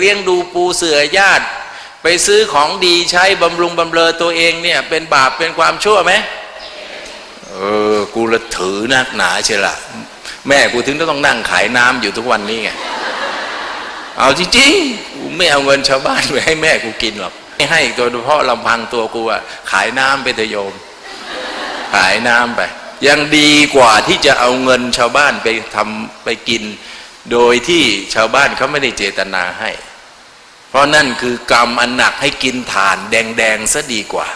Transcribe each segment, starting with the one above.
เลี้ยงดูปูเสือญาติ ไปซื้อของดีใช้บำรุงบำเรอตัวเองเนี่ยเป็นบาปเป็นความชั่วไหมเออกูละถือนักหนาเชียละแม่กูถึงต้องนั่งขายน้ำอยู่ทุกวันนี้ไงเอาจริงๆกูไม่เอาเงินชาวบ้านไปให้แม่กูกินหรอกไม่ให้โดยเฉพาะลำพังตัวกูอะขายน้ำไปเถอะโยม ขายน้ำไป ยังดีกว่าที่จะเอาเงินชาวบ้านไปทำไปกิน โดยที่ชาวบ้านเขาไม่ได้เจตนาให้ เพราะนั่นคือกรรมอันหนักให้กินถ่านแดงๆซะดีกว่า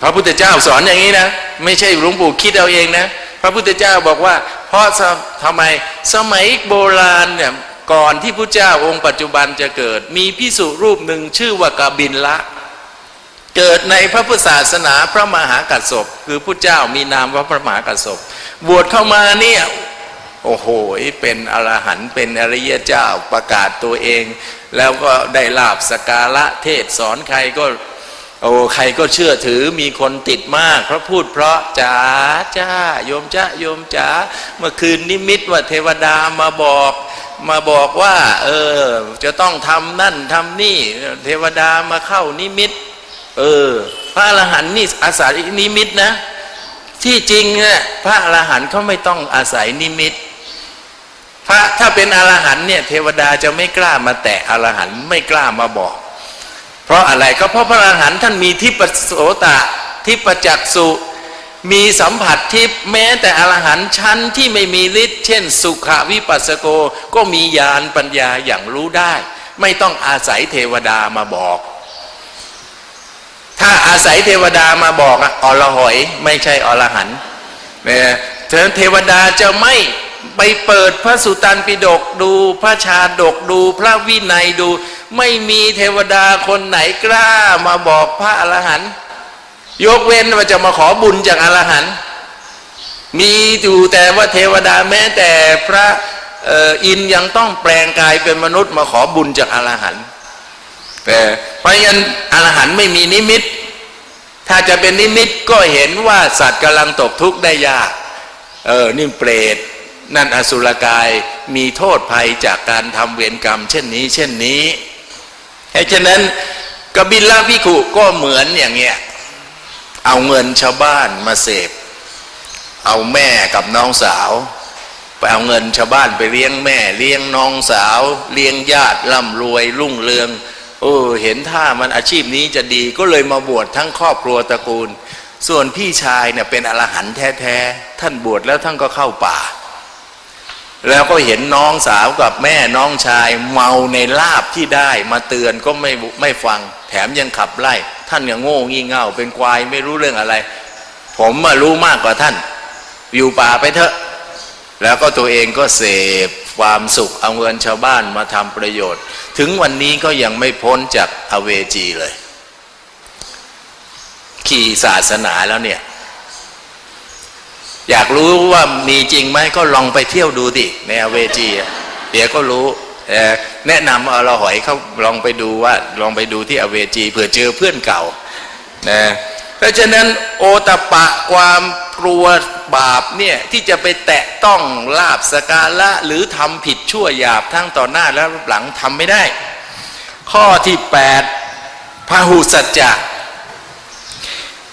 พระพุทธเจ้าสอนอย่างนี้นะ ไม่ใช่หลวงปู่คิดเอาเองนะ พระพุทธเจ้าบอกว่า เพราะทำไมสมัยโบราณเนี่ยก่อนที่พระเจ้าองค์ปัจจุบันจะเกิด มีพิสุรูปหนึ่งชื่อว่ากบินละ เกิดในพระพุทธศาสนาพระมหากัสสปคือพระเจ้ามีนามว่าพระมหากัสสปบวชเข้ามาเนี่ย โอ้โห เป็นอรหันต์เป็นอริยเจ้าประกาศตัวเอง แล้วก็ได้ลาบสการะเทศสอนใครก็โอ้ใครก็เชื่อถือมีคนติดมากเพราะพูดเพราะจ๋าจ้าโยมจ้าโยมจ๋าเมื่อคืนนิมิตว่าเทวดามาบอกมาบอกว่า เออ จะต้องทำนั่นทำนี่ เทวดามาเข้านิมิต เออ พระอรหันต์นี่อาศัยนิมิตนะ ที่จริงเนี่ยพระอรหันต์เขาไม่ต้องอาศัยนิมิต พระถ้าเป็นอรหันเนี่ยเทวดาจะไม่กล้ามาแตะอรหันไม่กล้ามาบอก เพราะอะไรก็เพราะพระอรหันท่านมีทิปโสตะทิปจักสุมีสัมผัสทิพแม้แต่อรหันชั้นที่ไม่มีฤทธิ์เช่น สุขวิปัสสโกก็มีญาณปัญญาอย่างรู้ได้ ไม่ต้องอาศัยเทวดามาบอก ถ้าอาศัยเทวดามาบอกอะอรหอยไม่ใช่อรหันเนี่ยเทวดาจะไม่ ไปเปิดพระสุตันปิฎกดูพระชาดกดูพระวินัยดู ไม่มีเทวดาคนไหนกล้ามาบอกพระอรหันต์ยกเว้นว่าจะมาขอบุญจากอรหันต์มีอยู่แต่ว่าเทวดาแม้แต่พระอ,อินยังต้องแปลงกายเป็นมนุษย์มาขอบุญจากอรหันต์แต่เพราะงั้นอรหันต์ไม่มีนิมิต ถ้าจะเป็นนิมิตก็เห็นว่าสัตว์กำลังตกทุกข์ได้ยาก เออนี่เปรต นั่นอสุรกายมีโทษภัยจากการทำเวรกรรม เช่นนี้ เช่นนี้เพราะฉะนั้นกบิลลาพิขุก็เหมือนอย่างเงี้ยเอาเงินชาวบ้านมาเสพ เอาแม่กับน้องสาวไปเอาเงินชาวบ้านไปเลี้ยงแม่ เลี้ยงน้องสาว เลี้ยงญาติร่ำรวยรุ่งเรืองเออเห็นท่ามันอาชีพนี้จะดีก็เลยมาบวชทั้งครอบครัวตระกูล ส่วนพี่ชายเนี่ยเป็นอรหันต์แท้ๆท่านบวชแล้วท่านก็เข้าป่า แล้วก็เห็นน้องสาวกับแม่น้องชายเมาในลาบที่ได้มาเตือนก็ไม่ไม่ฟัง แถมยังขับไล่ ท่านยังโง่งี่เง่าเป็นควายไม่รู้เรื่องอะไร ผมมารู้มากกว่าท่าน อยู่ป่าไปเถอะ แล้วก็ตัวเองก็เสพความสุขเอาเงินชาวบ้านมาทำประโยชน์ ถึงวันนี้ก็ยังไม่พ้นจากอเวจีเลย ขี่ศาสนาแล้วเนี่ย อยากรู้ว่ามีจริงไหมก็ลองไปเที่ยวดูดิในอเวจีเดี๋ยวก็รู้แนะนำเอาเราหอยเขาลองไปดูว่าลองไปดูที่อเวจีเผื่อเจอเพื่อนเก่านะเพราะฉะนั้นโอตปะความกลัวบาปเนี่ยที่จะไปแตะต้องลาบสกาละหรือทำผิดชั่วหยาบทั้งต่อหน้าและหลังทำไม่ได้ ข้อที่แปดพหุสัจจะ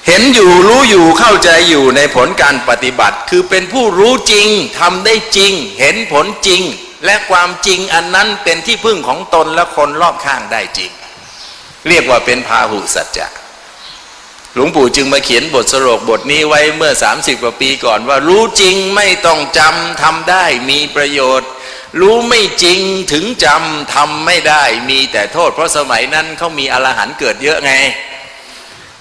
เห็นอยู่รู้อยู่เข้าใจอยู่ในผลการปฏิบัติ คือเป็นผู้รู้จริงทำได้จริง เห็นผลจริง และความจริงอันนั้นเป็นที่พึ่งของตนและคนรอบข้างได้จริง เรียกว่าเป็นพาหุสัจจะหลวงปู่จึงมาเขียนบทสโลกบทนี้ไว้เมื่อ 30 กว่าปีก่อนว่ารู้จริงไม่ต้องจำทำได้มีประโยชน์ รู้ไม่จริงถึงจำทำไม่ได้มีแต่โทษ เพราะสมัยนั้นเขามีอรหันต์เกิดเยอะไง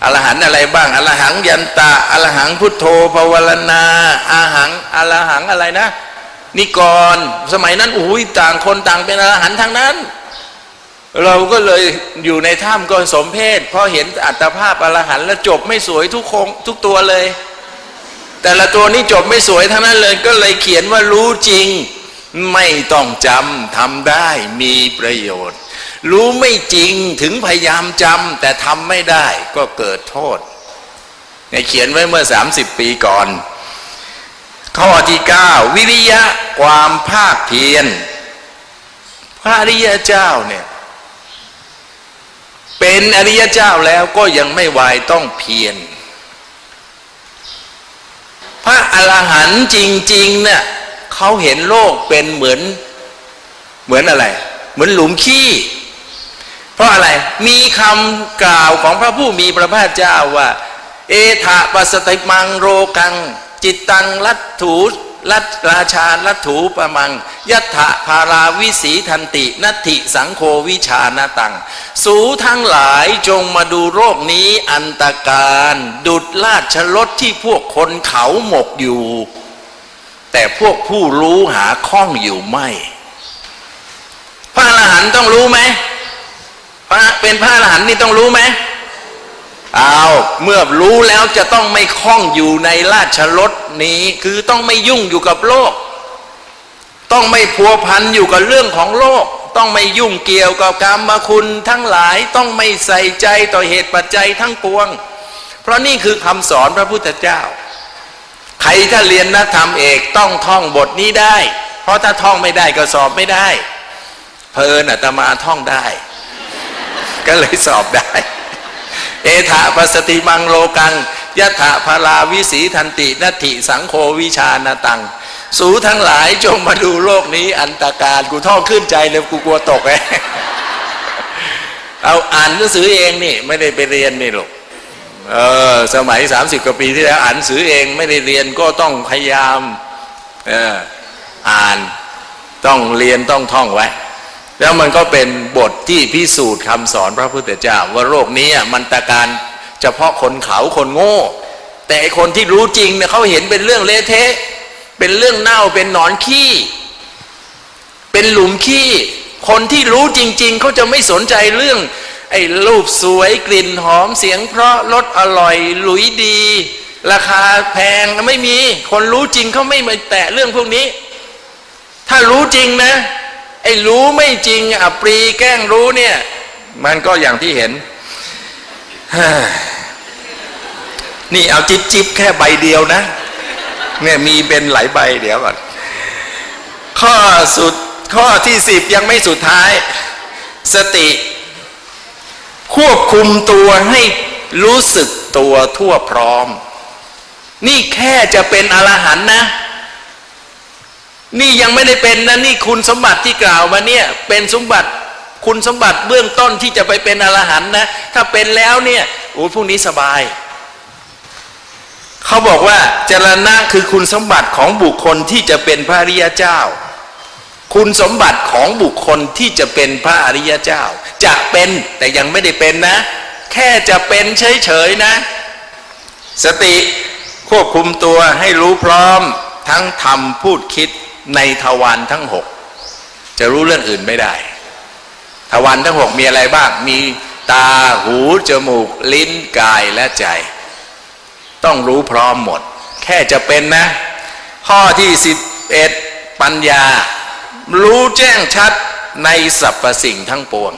อรหันอะไรบ้าง อรหังยันตะอรหังพุทโธภาวรณาอาหังอรหังอะไรนะ นิกร สมัยนั้นอุ้ยต่างคนต่างเป็นอรหันทั้งนั้น เราก็เลยอยู่ในถ้ำก็สมเพศเพราะเห็นอัตภาพอรหันแล้วจบไม่สวยทุกคงทุกตัวเลย แต่ละตัวนี้จบไม่สวยทั้งนั้นเลยก็เลยเขียนว่ารู้จริง ไม่ต้องจำทำได้มีประโยชน์ รู้ไม่จริงถึงพยายามจำแต่ทำไม่ได้ก็เกิดโทษในเขียนไว้เมื่อ 30 ปีก่อน ข้อที่ 9 วิริยะความภาคเพียรพระอริยเจ้าเนี่ยเป็นอริยเจ้าแล้วก็ยังไม่วายต้องเพียรพระอรหันต์จริง ๆ เนี่ยเขาเห็นโลกเป็นเหมือนเหมือนอะไร เหมือนหลุมขี้ เพราะอะไรมีคำกล่าวของพระผู้มีพระภาคเจ้าว่า เอถะปัสติมังโรกัง จิตตังลัทถูลัทราชาลัทถูปะมังยัตถะพาราวิสีทันตินัตถิสังโควิชานาตัง สูทั้งหลายจงมาดูโรคนี้อันตการ ดุดลาชลดที่พวกคนเขาหมกอยู่ แต่พวกผู้รู้หาข้องอยู่ไม่ พระอรหันต์ต้องรู้ไหม พระเป็นพระอรหันต์นี่ต้องรู้ไหมเอาเมื่อรู้แล้วจะต้องไม่คล้องอยู่ในราชรถนี้ คือต้องไม่ยุ่งอยู่กับโลก ต้องไม่พัวพันอยู่กับเรื่องของโลก ต้องไม่ยุ่งเกี่ยวกับกรรมคุณทั้งหลายต้องไม่ใส่ใจต่อเหตุปัจจัยทั้งปวง เพราะนี่คือคำสอนพระพุทธเจ้า ใครถ้าเรียนนักธรรมเอกต้องท่องบทนี้ได้ เพราะถ้าท่องไม่ได้ก็สอบไม่ได้ เพลินอาตมาท่องได้ ก็เลยสอบได้ เอถาปสติมังโลกังยัตถะพาราวิสีทันตินัตถิสังโฆวิชานาตัง สูทั้งหลายจงมาดูโลกนี้อันตการกูท่องขึ้นใจเลยกูกลัวตกไงเอาอ่านหนังสือเองนี่ไม่ได้ไปเรียนนี่หรอกเออสมัยสามสิบกว่าปีที่แล้วอ่านหนังสือเองไม่ได้เรียนก็ต้องพยายามเอออ่านต้องเรียนต้องท่องไว้ แล้วมันก็เป็นบทที่พิสูจน์คำสอนพระพุทธเจ้าว่าโรคนี้อะมันตะการเฉพาะคนเขาคนโง่ แต่คนที่รู้จริงเนี่ยเขาเห็นเป็นเรื่องเละเทะ เป็นเรื่องเน่าเป็นหนอนขี้ เป็นหลุมขี้ คนที่รู้จริง ๆเขาจะไม่สนใจเรื่อง ไอ้รูปสวยกลิ่นหอมเสียง เพราะรสอร่อยหลุยดี ราคาแพงไม่มี คนรู้จริงเขาไม่มาแตะเรื่องพวกนี้ ถ้ารู้จริงนะ ไอ้รู้ไม่จริงอปรีแกล้งรู้เนี่ย มันก็อย่างที่เห็น นี่เอาจิบจิบแค่ใบเดียวนะ เนี่ยมีเป็นหลายใบเดี๋ยวก่อน ข้อสุดข้อที่สิบยังไม่สุดท้าย สติ ควบคุมตัวให้รู้สึกตัวทั่วพร้อม นี่แค่จะเป็นอรหันต์นะ นี่ยังไม่ได้เป็นนะนี่คุณสมบัติที่กล่าวมาเนี่ยเป็นสมบัติคุณสมบัติเบื้องต้นที่จะไปเป็นอรหันต์นะ ถ้าเป็นแล้วเนี่ยโอ้พวกนี้สบาย เขาบอกว่าจรณะคือคุณสมบัติของบุคคลที่จะเป็นพระอริยเจ้า คุณสมบัติของบุคคลที่จะเป็นพระอริยเจ้า จะเป็นแต่ยังไม่ได้เป็นนะ แค่จะเป็นเฉยๆนะ สติควบคุมตัวให้รู้พร้อมทั้งทำพูดคิด ในทวารทั้งหกจะรู้เรื่องอื่นไม่ได้ ทวารทั้งหกมีอะไรบ้าง มีตาหู จมูก ลิ้นกายและใจ ต้องรู้พร้อมหมด แค่จะเป็นนะ ข้อที่สิบเอ็ดปัญญา รู้แจ้งชัดในสรรพสิ่งทั้งปวง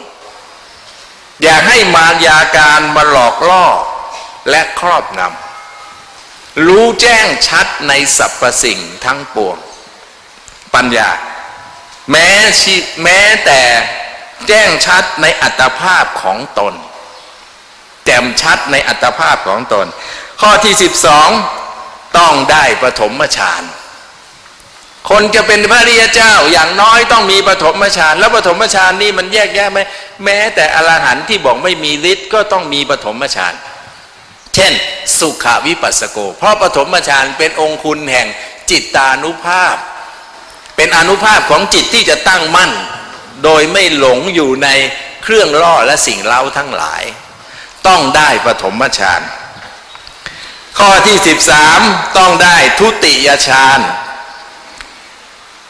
อย่าให้มารยาการมาหลอกล่อและครอบงำรู้แจ้งชัดในสรรพสิ่งทั้งปวง ปัญญา แม้ชิแม้แต่แจ้งชัดในอัตภาพของตน แจ่มชัดในอัตภาพของตน ข้อที่สิบสองต้องได้ปฐมฌานคนจะเป็นพระริยเจ้าอย่างน้อยต้องมีปฐมฌานแล้วปฐมฌานนี่มันแยกแยะไหมแม้แต่อรหันต์ที่บอกไม่มีฤทธิ์ก็ต้องมีปฐมฌานเช่น สุขวิปัสสโก เพราะปฐมฌานเป็นองค์คุณแห่งจิตตานุภาพ เป็นอนุภาพของจิตที่จะตั้งมั่น โดยไม่หลงอยู่ในเครื่องล่อและสิ่งเล้าทั้งหลาย ต้องได้ปฐมฌานข้อที่สิบสามต้องได้ทุติยฌาน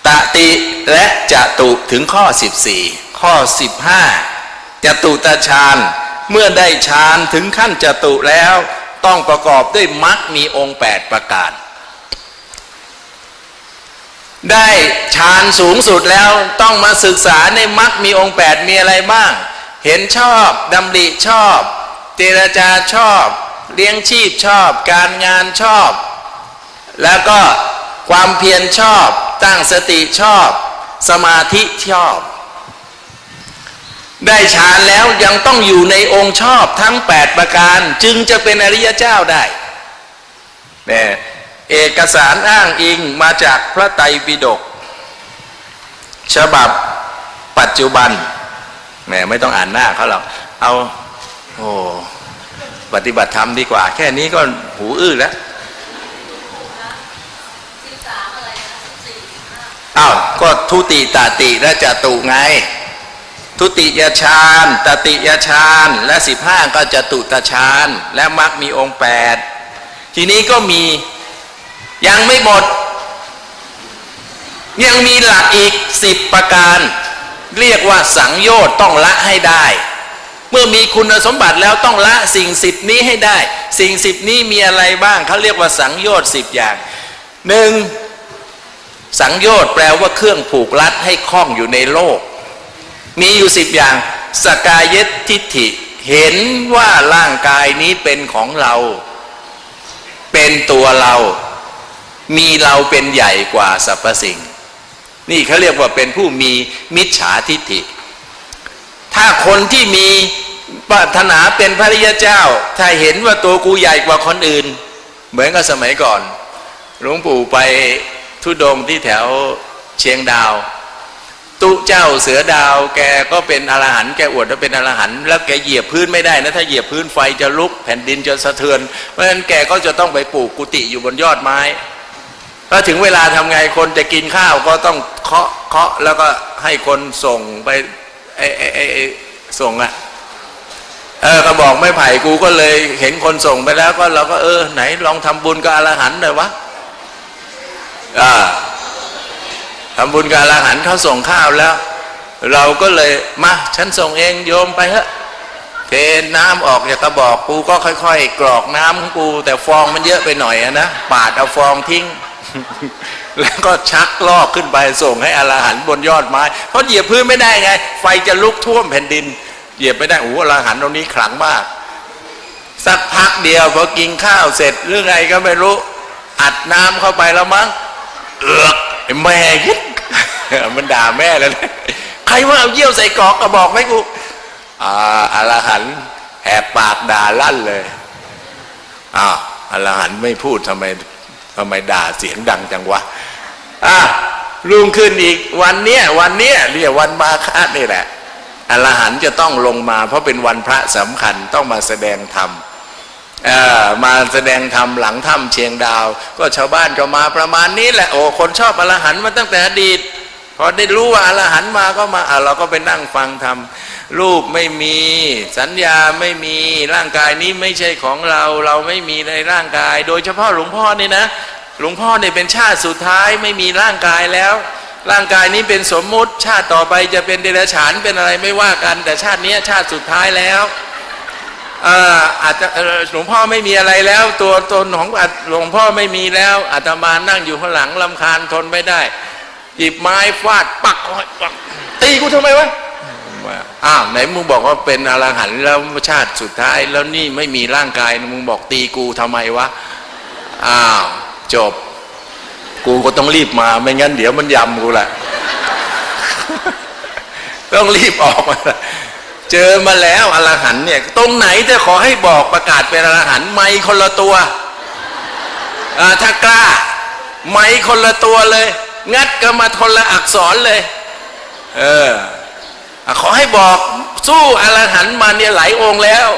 ตติและจตุถึงข้อ 14 ข้อ 15จตุตฌานเมื่อได้ฌานถึงขั้นจตุแล้ว ต้องประกอบด้วยมรรคมีองค์ 8 ประการ ได้ฌานสูงสุดแล้วต้องมาศึกษาในมรรคมีองค์8มีอะไรบ้าง เห็นชอบดำริชอบ เจรจาชอบ เลี้ยงชีพชอบ การงานชอบ แล้วก็ความเพียรชอบ ตั้งสติชอบ สมาธิชอบ ได้ฌานแล้วยังต้องอยู่ในองค์ชอบทั้ง 8 ประการจึงจะเป็นอริยเจ้าได้เนี่ย เอกสารอ้างอิงมาจากพระไตรปิฎกฉบับปัจจุบันแหมไม่ต้องอ่านหน้าเขาหรอกเอาโอ้ปฏิบัติธรรมดีกว่า แค่นี้ก็หูอื้อแล้วอ้าวก็ทุติตาติและจตุไง ทุติยฌานตติยฌานและสิบห้าก็จตุตฌานและมรรคมีองค์แปดทีนี้ก็มี ยังไม่หมด ยังมีหลักอีกสิบประการ เรียกว่าสังโยชน์ต้องละให้ได้ เมื่อมีคุณสมบัติแล้วต้องละสิ่งสิบนี้ให้ได้ สิ่งสิบนี้มีอะไรบ้างเขาเรียกว่าสังโยชน์สิบอย่างหนึ่งสังโยชน์แปลว่าเครื่องผูกรัดให้คล้องอยู่ในโลก มีอยู่สิบอย่าง สกายทิฏฐิ เห็นว่าร่างกายนี้เป็นของเรา เป็นตัวเรา มีเราเป็นใหญ่กว่าสรรพสิ่ง นี่เขาเรียกว่าเป็นผู้มีมิจฉาทิฏฐิ ถ้าคนที่มีปรารถนาเป็นพระริยเจ้า ถ้าเห็นว่าตัวกูใหญ่กว่าคนอื่น เหมือนกับสมัยก่อน หลวงปู่ไปทุดงที่แถวเชียงดาว ตุเจ้าเสือดาวแกก็เป็นอรหันต์แกอวดว่าเป็นอรหันต์แล้วแกเหยียบพื้นไม่ได้นะถ้าเหยียบพื้นไฟจะลุกแผ่นดินจะสะเทือน เพราะฉะนั้นแกก็จะต้องไปปลูกกุฏิอยู่บนยอดไม้ แล้วถึงเวลาทำไงคนจะกินข้าวก็ต้องเคาะเคาะแล้วก็ให้คนส่งไปไอ้ไอ้ไอ้ไอส่งอะเออก็บอกไม่ไผ่กูก็เลยเห็นคนส่งไปแล้วก็เราก็เออไหนลองทำบุญกับอรหันต์หน่อยวะอ่าทำบุญกับอรหันต์เขาส่งข้าวแล้ว เราก็เลยมาฉันส่งเองโยมไปเถอะเทน้ำออกจากกระบอกกูก็ค่อย ๆ กรอกน้ำของกู แต่ฟองมันเยอะไปหน่อยอะนะปาดเอาฟองทิ้ง แล้วก็ชักลอกขึ้นไปส่งให้อรหันบนยอดไม้ เพราะเหยียบพื้นไม่ได้ไง ไฟจะลุกท่วมแผ่นดิน เหยียบไม่ได้โอ้โหอรหันตรงนี้ขลังมาก สักพักเดียวพอกินข้าวเสร็จหรือไงก็ไม่รู้ อัดน้ำเข้าไปแล้วมั้งเอือกแม่ยิดมันด่าแม่เลยนะใครว่าเอาเยี่ยวใส่กอกกระบอกไหมกูอ่าอรหันแหกปากด่าลั่นเลยอ้าวอรหันไม่พูดทำไม ทำไมด่าเสียงดังจังวะอะลุงขึ้นอีกวันเนี้ยวันเนี้ยเรียกวันมาฆะนี่แหละอรหันต์จะต้องลงมา เพราะเป็นวันพระสำคัญต้องมาแสดงธรรมมาแสดงธรรมหลังถ้ำเชียงดาว ก็ชาวบ้านก็มาประมาณนี้แหละโอ้คนชอบอรหันต์มาตั้งแต่อดีต พอได้รู้ว่าอรหันต์มาก็มาเราก็ไปนั่งฟังธรรมรูปไม่มี สัญญาไม่มีร่างกายนี้ไม่ใช่ของเรา เราไม่มีในร่างกาย โดยเฉพาะหลวงพ่อนี่นะ หลวงพ่อเนี่ยเป็นชาติสุดท้ายไม่มีร่างกายแล้ว ร่างกายนี้เป็นสมมุติ ชาติต่อไปจะเป็นเดรัจฉานเป็นอะไรไม่ว่ากัน แต่ชาตินี้ชาติสุดท้ายแล้วอาอาจจะหลวงพ่อไม่มีอะไรแล้ว ตัวตนของอาหลวงพ่อไม่มีแล้วอาตมานั่งอยู่ข้างหลังลำคาญทนไม่ได้ หยิบไม้ฟาดปักเข้าไปปักตีกูทำไมวะว่าอ้าวไหนมึงบอกว่าเป็นอรหันต์แล้วชาติสุดท้าย แล้วนี่ไม่มีร่างกายมึงบอกตีกูทำไมวะอ้าวจบ กูก็ต้องรีบมาไม่งั้นเดี๋ยวมันยำกูแหละต้องรีบออกมาเจอมาแล้วอรหันต์เนี่ย ตรงไหนจะขอให้บอกประกาศเป็นอรหันต์ไม่คนละตัวอ่าถ้ากล้า ไม่คนละตัวเลย งัดก็มาคนละอักษรเลย เออขอให้บอกสู้อรหันต์มาเนี่ยหลายองค์แล้ว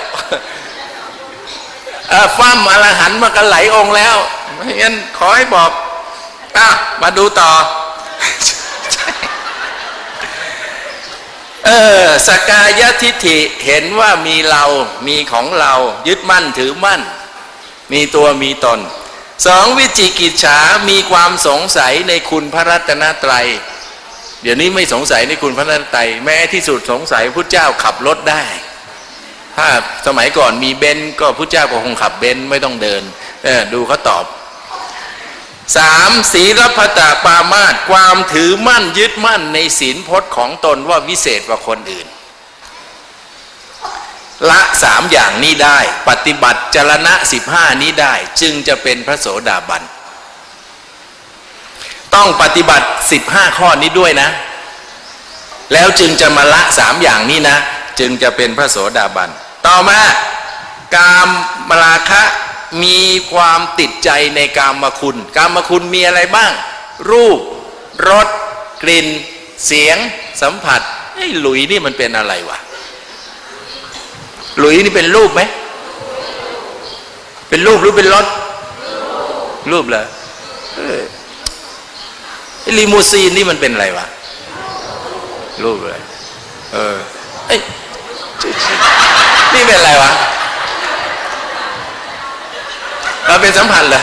ฟั่มอรหันต์มากันหลายองค์แล้วไม่งั้นขอให้บอกอะมาดูต่อเออสกายทิฏฐิเห็นว่ามีเรา มีของเรา ยึดมั่นถือมั่น มีตัวมีตน สองวิจิกิจฉามีความสงสัยในคุณพระรัตนตรัย เดี๋ยวนี้ไม่สงสัยในคุณพระรัตนตรัย แม้ที่สุดสงสัยพุทธเจ้าขับรถได้ ถ้าสมัยก่อนมีเบนก็พุทธเจ้าก็คงขับเบนไม่ต้องเดินเออดูเขาตอบสามศีลพัตตปามาตความถือมั่นยึดมั่นในศีลพจน์ของตนว่าวิเศษกว่าคนอื่น สามอย่างนี้ได้ ปฏิบัติจรณะสิบห้านี้ได้ จึงจะเป็นพระโสดาบัน ต้องปฏิบัติสิบห้าข้อนี้ด้วยนะ แล้วจึงจะมาละสามอย่างนี้นะ จึงจะเป็นพระโสดาบัน ต่อมากามมราคะมีความติดใจในกามคุณ กามคุณมีอะไรบ้าง รูปรสกลิ่น เสียง สัมผัสไอ้หลุยนี่มันเป็นอะไรวะ หลุยนี่เป็นรูปไหม เป็นรูปหรือเป็นรถ รูปเหรอเออลีมูซีนนี่มันเป็นอะไรวะ รูปเลยเออเอ้ยนี่เป็นอะไรวะเราเป็นสัมพันธ์เหรอ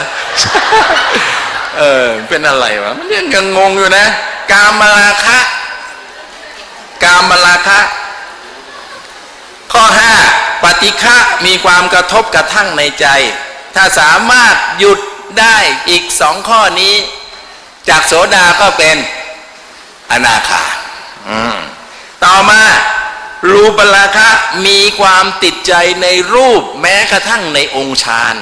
เออ เป็นอะไรวะ มันยังยังงงอยู่นะ กามราคะ กามราคะ ข้อห้า ปฏิฆะมีความกระทบกระทั่งในใจ ถ้าสามารถหยุดได้อีกสองข้อนี้ จากโสดาก็เป็นอนาคาต่อมารูปราคะมีความติดใจในรูปแม้กระทั่งในองค์ฌาน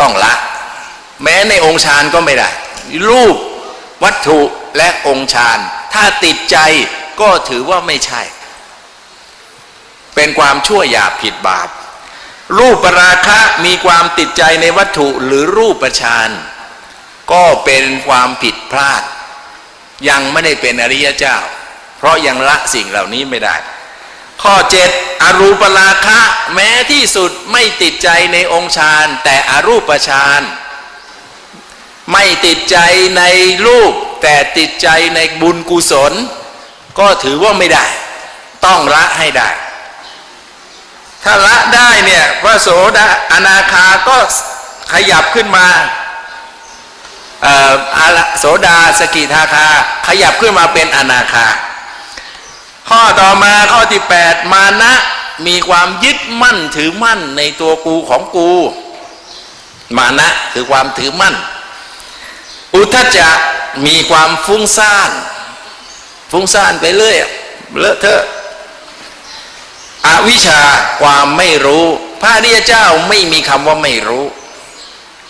ต้องละ แม้ในองค์ฌานก็ไม่ได้ รูปวัตถุและองค์ฌานถ้าติดใจก็ถือว่าไม่ใช่ เป็นความชั่วหยาบผิดบาป รูปราคะมีความติดใจในวัตถุหรือรูปฌานก็เป็นความผิดพลาด ยังไม่ได้เป็นอริยเจ้า เพราะยังละสิ่งเหล่านี้ไม่ได้ ข้อเจ็ดอรูปราคะแม้ที่สุดไม่ติดใจในองค์ฌานแต่อรูปฌานไม่ติดใจในรูป แต่ติดใจในบุญกุศล ก็ถือว่าไม่ได้ ต้องละให้ได้ ถ้าละได้เนี่ยพระโสดาอนาคาก็ขยับขึ้นมาเอ่ออาโสดาสกิทาคา ขยับขึ้นมาเป็นอนาคา ข้อต่อมาข้อที่ 8 มานะมีความยึดมั่นถือมั่นในตัวกูของกู มานะคือความถือมั่น อุทจจะมีความฟุ้งซ่าน ฟุ้งซ่านไปเรื่อยเลอะเทอะ อวิชชาความไม่รู้ พระอริยเจ้าไม่มีคำว่าไม่รู้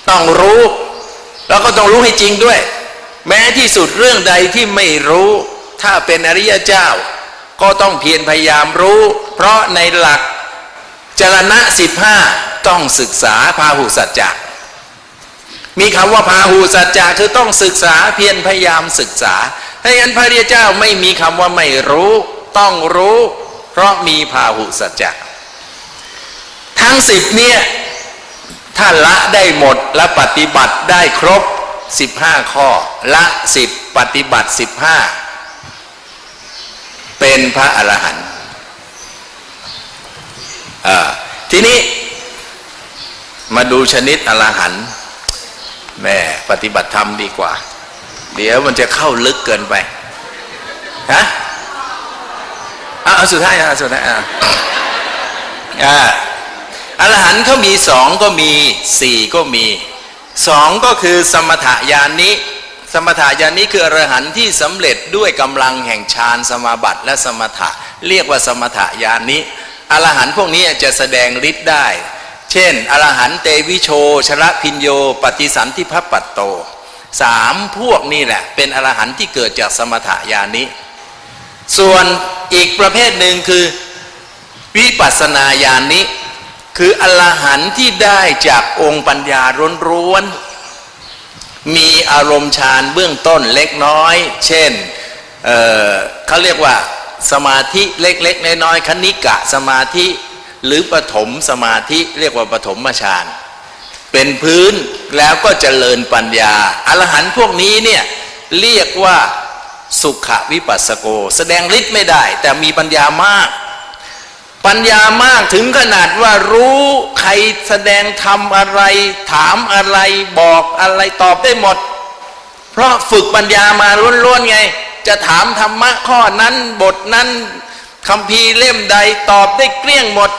ต้องรู้ แล้วก็ต้องรู้ให้จริงด้วย แม้ที่สุดเรื่องใดที่ไม่รู้ ถ้าเป็นอริยเจ้า ก็ต้องเพียรพยายามรู้ เพราะในหลักจรณะสิบห้าต้องศึกษาพาหุสัจจะมีคำว่าพาหุสัจจะคือต้องศึกษาเพียรพยายามศึกษาถ้าอย่างนั้นพระอริยเจ้าไม่มีคำว่าไม่รู้ ต้องรู้ เพราะมีพาหุสัจจะทั้งสิบเนี่ยถ้าละได้หมดและปฏิบัติได้ครบสิบห้าข้อ ละสิบปฏิบัติสิบห้าเป็นพระอรหันต์ทีนี้มาดูชนิดอรหันต์แม่ปฏิบัติธรรมดีกว่า เดี๋ยวมันจะเข้าลึกเกินไปฮะ เอาสุดท้ายอะสุดท้ายอะอ่าอรหันต์เขามีสองก็มีสี่ก็มีสองก็คือสมถญาณนี้สมถญาณนี้คืออรหันต์ที่สำเร็จด้วยกำลังแห่งฌานสมาบัติและสมถะ เรียกว่าสมถญาณนี้อรหันต์พวกนี้จะแสดงฤทธิ์ได้ เช่น อรหันต์เตวิโชชละพินโย ปฏิสันธิพัปัตโตสามพวกนี้แหละ เป็นอรหันต์ที่เกิดจากสมถญาณนี้ ส่วนอีกประเภทหนึ่งคือวิปัสสนาญาณนี้ คืออรหันต์ที่ได้จากองค์ปัญญาร้วนๆมีอารมณ์ฌานเบื้องต้นเล็กน้อย เช่นเเขาเรียกว่าสมาธิเล็กๆน้อยๆคณิกะสมาธิหรือปฐมสมาธิเรียกว่าปฐมฌานเป็นพื้นแล้วก็เจริญปัญญาอรหันต์พวกนี้เนี่ยเรียกว่า สุขวิปัสสโก แสดงฤทธิ์ไม่ได้ แต่มีปัญญามาก ปัญญามากถึงขนาดว่ารู้ใครแสดงทำอะไร ถามอะไรบอกอะไรตอบได้หมด เพราะฝึกปัญญามาล้วนๆไง จะถามธรรมะข้อนั้นบทนั้นคำพีเล่มใดตอบได้เกลี้ยงหมด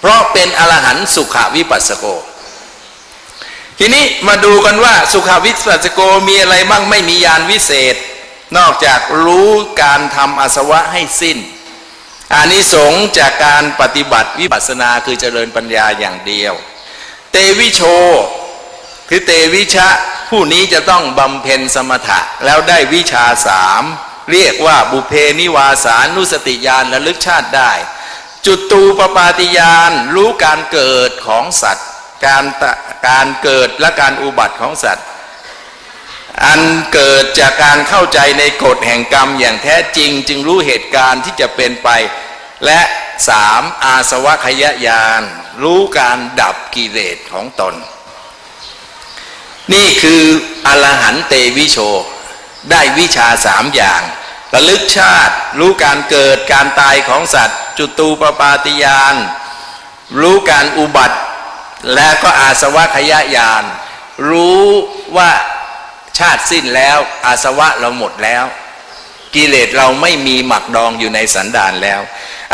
เพราะเป็นอรหันต์สุขวิปัสสโกทีนี้มาดูกันว่าสุขวิปัสสโกมีอะไรบ้างไม่มียานวิเศษ นอกจากรู้การทำอาสวะให้สิ้นอานิสงส์จากการปฏิบัติวิปัสสนาคือเจริญปัญญาอย่างเดียว เตวิโชคือเตวิชะ ผู้นี้จะต้องบำเพ็ญสมถะแล้วได้วิชาสามเรียกว่าบุเพนิวาสานุสติญาณระลึกชาติได้ จุดตูปปาติญาณรู้การเกิดของสัตว์ การการเกิดและการอุบัติของสัตว์ อันเกิดจากการเข้าใจในกฎแห่งกรรมอย่างแท้จริง จึงรู้เหตุการณ์ที่จะเป็นไป และสามอาสวะขยญาณรู้การดับกิเลสของตน นี่คืออรหันเตวิโช ได้วิชาสามอย่างระลึกชาติ รู้การเกิดการตายของสัตว์ จุตูปปาติยาน รู้การอุบัติ และก็อาสวะขยญาณรู้ว่า ชาติสิ้นแล้ว อาสวะเราหมดแล้ว กิเลสเราไม่มีหมักดองอยู่ในสันดานแล้ว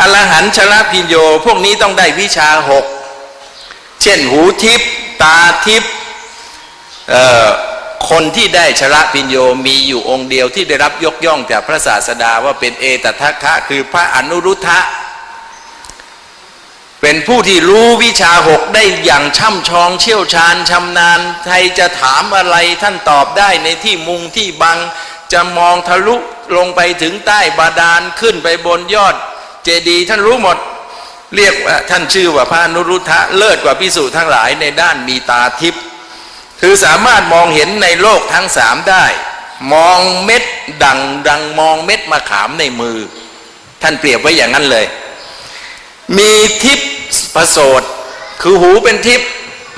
อรหันชลพิญโยพวกนี้ต้องได้วิชาหกเช่นหูทิพตาทิพคนที่ได้ชละพิญโยมีอยู่องค์เดียวที่ได้รับยกย่องจากพระศาสดาว่าเป็นเอตทัคคะคือพระอนุรุทธะ เป็นผู้ที่รู้วิชาหกได้อย่างช่ำชองเชี่ยวชาญชำนาญใครจะถามอะไรท่านตอบได้ในที่มุงที่บัง จะมองทะลุลงไปถึงใต้บาดาลขึ้นไปบนยอด เจดีย์ท่านรู้หมดเรียกท่านชื่อว่าพระนุรุทธะเลิศกว่าพิสูจน์ทั้งหลายในด้านมีตาทิพย์คือสามารถมองเห็นในโลกทั้งสามได้ มองเม็ดดังดังมองเม็ดมะขามในมือ ท่านเปรียบไว้อย่างนั้นเลย มีทิพย์ประโสดคือหูเป็นทิพย์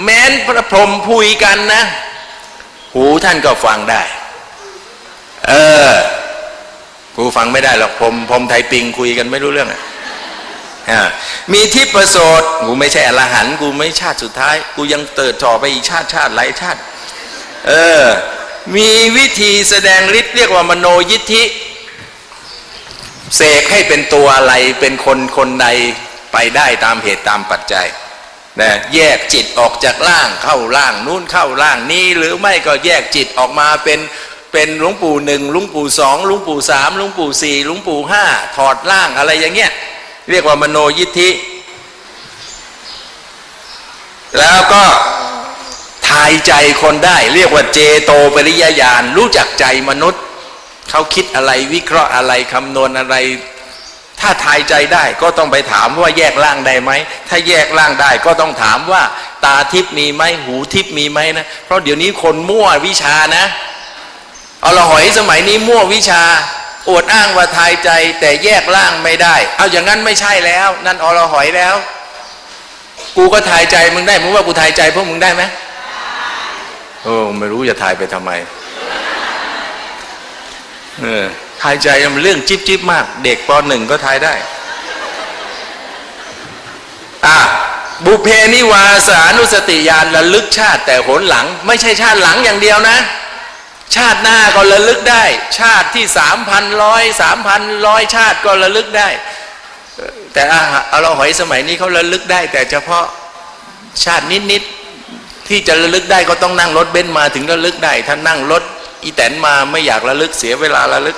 แม้นพระพรหมพูยกันนะ หูท่านก็ฟังได้ เออกูฟังไม่ได้หรอกพรมพรมไทยปิงคุยกันไม่รู้เรื่องอะมีทิพย์ประโสดกูไม่ใช่อรหันกูไม่ชาติสุดท้าย กูยังเติดต่อไปอีกชาติชาติหลายชาติ เออ มีวิธีแสดงฤทธิ์เรียกว่ามโนยิทธิเสกให้เป็นตัวอะไรเป็นคนคนใด ไปได้ตามเหตุตามปัจจัยนะแยกจิตออกจากร่างเข้าร่างนู้นเข้าร่างนี้ หรือไม่ก็แยกจิตออกมาเป็นเป็นหลวงปู่หนึ่งหลวงปู่สองหลวงปู่สามหลวงปู่สี่หลวงปู่ห้าถอดร่างอะไรอย่างเงี้ยเรียกว่ามโนยิทธิ แล้วก็ทายใจคนได้ เรียกว่าเจโตปริยญาณรู้จักใจมนุษย์เขาคิดอะไรวิเคราะห์อะไรคำนวณอะไร ถ้าทายใจได้ก็ต้องไปถามว่าแยกร่างได้ไหม ถ้าแยกร่างได้ก็ต้องถามว่า ตาทิพมีไหมหูทิพมีไหมนะ เพราะเดี๋ยวนี้คนมั่ววิชานะ เอาละหอยสมัยนี้มั่ววิชา อวดอ้างว่าทายใจแต่แยกร่างไม่ได้ เอาอย่างนั้นไม่ใช่แล้ว นั่นอรหอยแล้ว กูก็ทายใจมึงได้มึงว่ากูทายใจพวกมึงได้ไหมโอ้ไม่รู้จะทายไปทำไม เออ ทายใจมันเรื่องจิ๊บจิ๊บมาก เด็กปหนึ่งก็ทายได้ อะบุเพนิวาสานุสติญาณระลึกชาติแต่หนหลัง ไม่ใช่ชาติหลังอย่างเดียวนะ ชาติหน้าก็ระลึกได้ ชาติที่สามพันร้อยสามพันร้อยชาติก็ระลึกได้ แต่อาเอาเราหอยสมัยนี้เขาระลึกได้ แต่เฉพาะชาตินิดๆที่จะระลึกได้ก็ต้องนั่งรถเบนซ์มาถึงระลึกได้ ถ้านั่งรถอีแตนมาไม่อยากระลึกเสียเวลาระลึก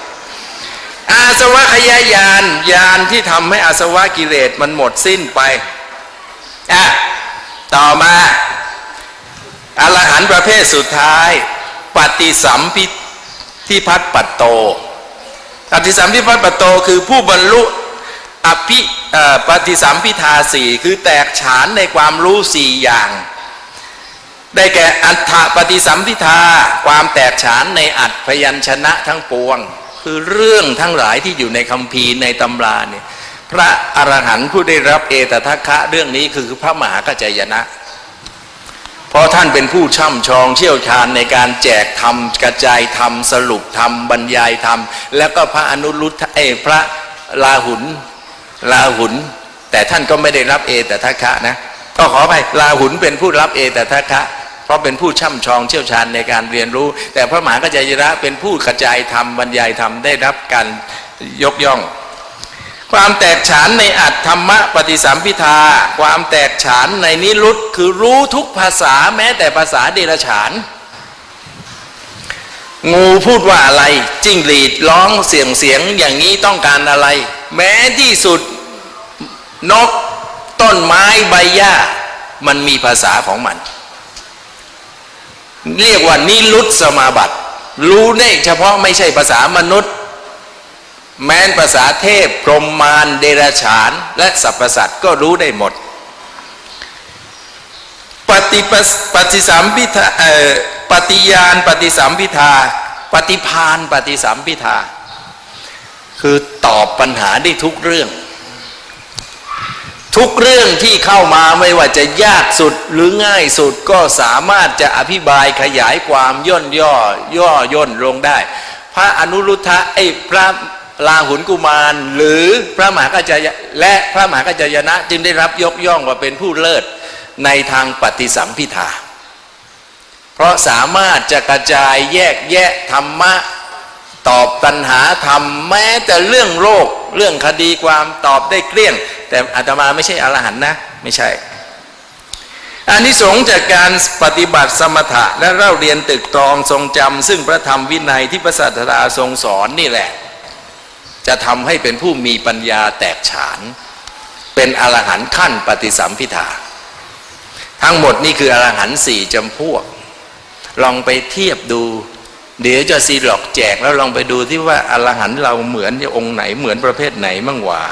อาสวะขยายานยานที่ทำให้อาสวะกิเลสมันหมดสิ้นไปอะต่อมาอรหันต์ประเภทสุดท้าย ปฏิสัมพิที่พัดปัตโตปฏิสัมพิพัดปัตโตคือผู้บรรลุอภิปฏิสัมพิทาสี่คือแตกฉานในความรู้สี่อย่าง ได้แก่อัฏฐปฏิสัมพิทาความแตกฉานในอัตพยัญชนะทั้งปวง คือเรื่องทั้งหลายที่อยู่ในคัมภีร์ในตำราเนี่ยพระอรหันต์ผู้ได้รับเอตทัคคะเรื่องนี้คือพระมหากัจจายนะ เพราะท่านเป็นผู้ช่ำชองเชี่ยวชาญในการแจกธรรมกระจายธรรมสรุปธรรมบรรยายธรรม แล้วก็พระอนุรุตเอพระลาหุนลาหุน แต่ท่านก็ไม่ได้รับเอตทัคคะนะก็ขอไปลาหุนเป็นผู้รับเอตทัคคะ ราะเป็นผู้ช่ำชองเชี่ยวชาญในการเรียนรู้ แต่พระมหากัจจายนะเป็นผู้กระจายธรรมบรรยายธรรมได้รับการยกย่อง ความแตกฉานในอัตธรรมะปฏิสัมพิทา ความแตกฉานในนิรุตคือรู้ทุกภาษาแม้แต่ภาษาเดรัจฉานงูพูดว่าอะไร จิ้งหรีดร้องเสียงเสียงอย่างนี้ต้องการอะไร แม้ที่สุดนกต้นไม้ใบหญ้า มันมีภาษาของมัน เรียกว่านิรุตสมาบัติรู้ได้เฉพาะไม่ใช่ภาษามนุษย์ แม้นภาษาเทพพรหมมารเดรัจฉาน และสรรพสัตว์ก็รู้ได้หมด ปฏิปปฏิสัมพิทาปฏิญาณปฏิสัมพิทา ปฏิพานปฏิสัมพิทา คือตอบปัญหาได้ทุกเรื่อง ทุกเรื่องที่เข้ามาไม่ว่าจะยากสุดหรือง่ายสุดก็สามารถจะอธิบายขยายความย่นย่อย่อย่นลงได้ พระอนุรุทธะไอ้พระลาหุนกุมาร หรือพระมหากัจจายและพระมหากัจจายนะ จึงได้รับยกย่องว่าเป็นผู้เลิศในทางปฏิสัมพิทาเพราะสามารถจะกระจายแยกแยะธรรมะ ตอบปัญหาธรรมแม้แต่เรื่องโลก เรื่องคดีความตอบได้เกลี้ยง แต่อาตมาไม่ใช่อรหันต์นะ ไม่ใช่อานิสงส์จากการปฏิบัติสมถะและเล่าเรียนตึกตรองทรงจำซึ่งพระธรรมวินัยที่พระศาสดาทรงสอนนี่แหละ จะทำให้เป็นผู้มีปัญญาแตกฉาน เป็นอรหันต์ขั้นปฏิสัมพิทาทั้งหมดนี่คืออรหันต์สี่จำพวก ลองไปเทียบดู เดี๋ยวจะซีหลอกแจกแล้วลองไปดูที่ว่าอรหันต์เราเหมือนองค์ไหนเหมือนประเภทไหนมั่งหวา